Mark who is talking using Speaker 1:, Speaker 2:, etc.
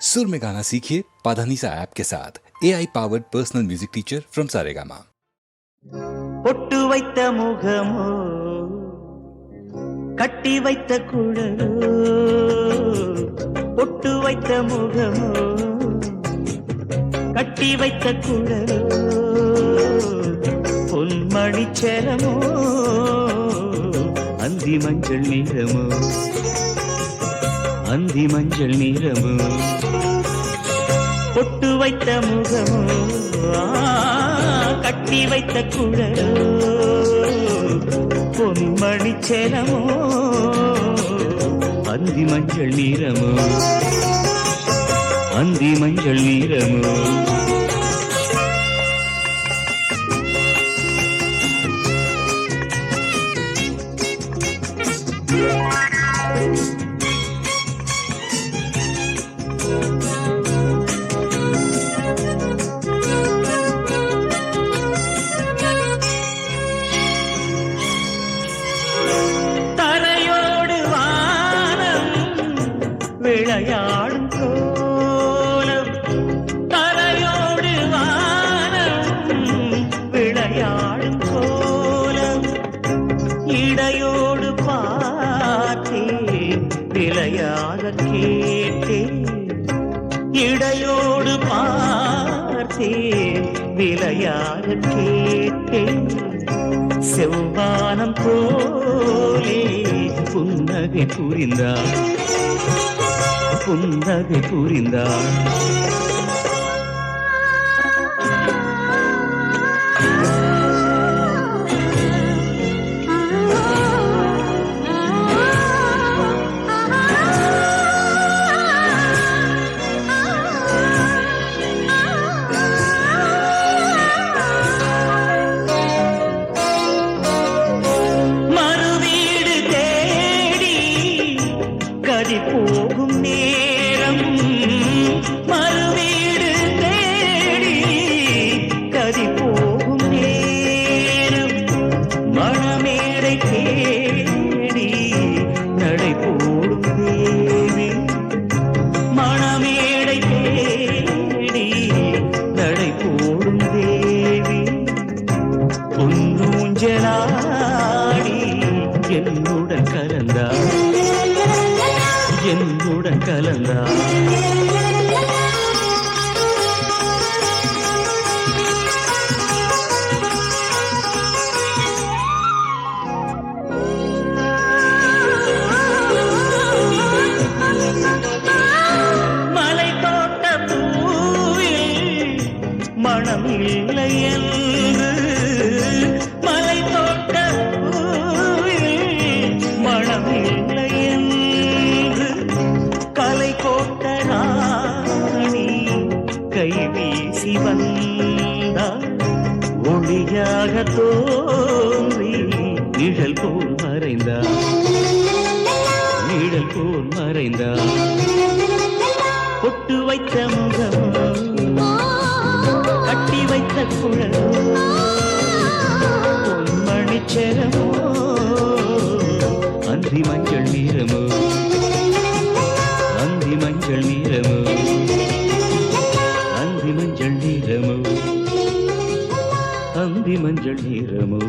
Speaker 1: सुर में गाना सीखिए पाधानीसा ऐप के साथ A I powered personal music teacher from Saregama
Speaker 2: பொட்டு வைத்த முகமோ கட்டி வைத்த குழலோ பொட்டு வைத்த முகமோ கட்டி வைத்த குழலோ பொன்மணி செலமோ அந்தி மஞ்சள் நீரமோ அந்தி மஞ்சள் நீரமோ பொட்டு வைத்த முகமோ. கட்டி வைத்த குழலோ. பொன்மணி செலமோ. அந்தி மஞ்சள் நீரமோ அந்தி மஞ்சள் நீரமோ Thank you. விளையாடும் கோலம். தரையோடு வானம் விளையாடும் கோலம். இடையோடு பார்த்தேன் விளையாக கேட்டேன் இடையோடு பார்த்தேன் விளையாட கேட்டேன். செவ்வானம் போலே புன்னகை புரிந்தார். புன்னகை புரிந்தார். కలదా கலை கோட்ட ராணி கை வீசி வந்தார் ஒளியாக தோன்றி நிழல் போல் மறைந்தார் நிழல் போல் மறைந்தார் மஞ்சள் நீலமோ அந்தி மஞ்சள் நீலமோ அந்தி மஞ்சள் நீலமோ